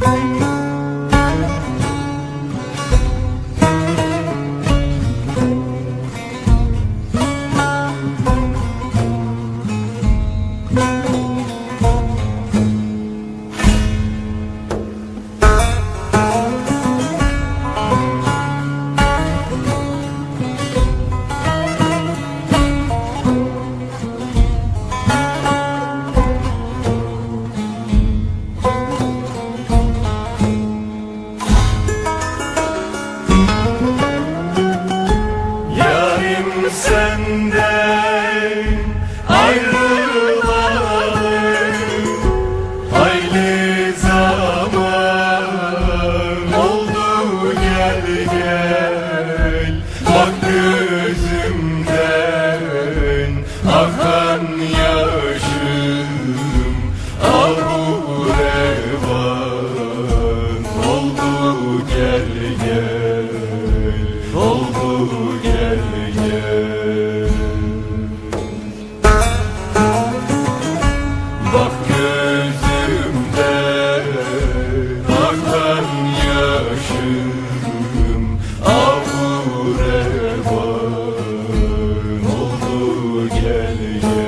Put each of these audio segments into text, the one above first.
Bye. senden Hak'tan yaşadım Avru revan Oldu gel gel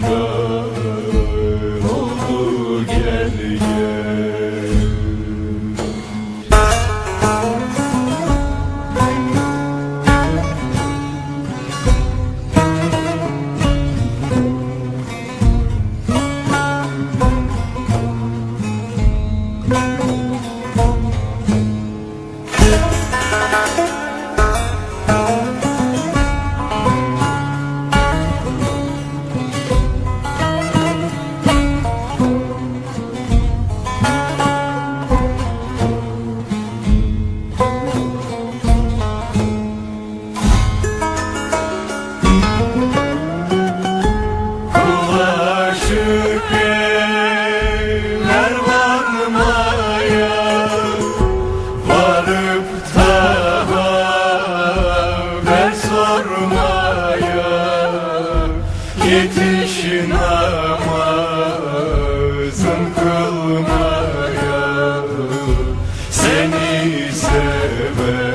Krishna. Yetişin namazım kılmaya. Seni sever